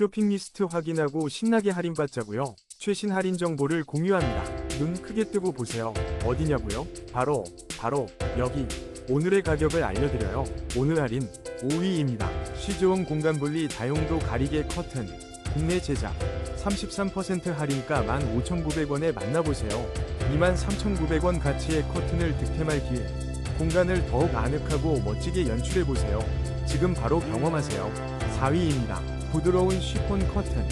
쇼핑 리스트 확인하고 신나게 할인받자고요. 최신 할인 정보를 공유합니다. 눈 크게 뜨고 보세요. 어디냐고요? 바로 바로 여기. 오늘의 가격을 알려드려요. 오늘 할인 5위입니다. 쉬즈홈 공간 분리 다용도 가리개 커튼 국내 제작 33% 할인가 15,900원에 만나보세요. 23,900원 가치의 커튼을 득템할 기회. 공간을 더욱 아늑하고 멋지게 연출해보세요. 지금 바로 경험하세요. 4위입니다. 부드러운 쉬폰 커튼.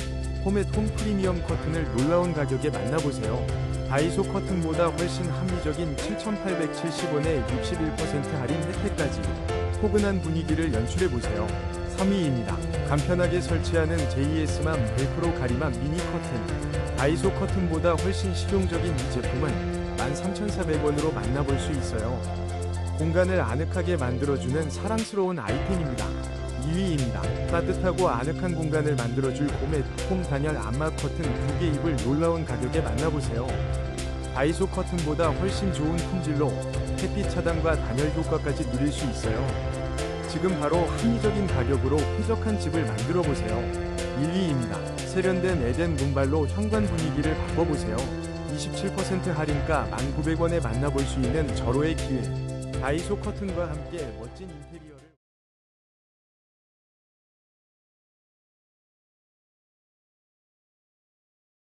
홈의홈 프리미엄 커튼을 놀라운 가격에 만나보세요. 다이소 커튼보다 훨씬 합리적인 7,870원에 61% 할인 혜택까지. 포근한 분위기를 연출해보세요. 3위입니다. 간편하게 설치하는 JS맘 벨크로 가리막 미니 커튼. 다이소 커튼보다 훨씬 실용적인 이 제품은 13,400원으로 만나볼 수 있어요. 공간을 아늑하게 만들어주는 사랑스러운 아이템입니다. 2위입니다. 따뜻하고 아늑한 공간을 만들어줄 봄의 홈 단열 안마 커튼 2개 입을 놀라운 가격에 만나보세요. 다이소 커튼보다 훨씬 좋은 품질로 햇빛 차단과 단열 효과까지 누릴 수 있어요. 지금 바로 합리적인 가격으로 쾌적한 집을 만들어 보세요. 1위입니다. 세련된 에덴 문발로 현관 분위기를 바꿔보세요. 27% 할인가 1,900원에 만나볼 수 있는 절호의 기회. 다이소 커튼과 함께 멋진 인테리어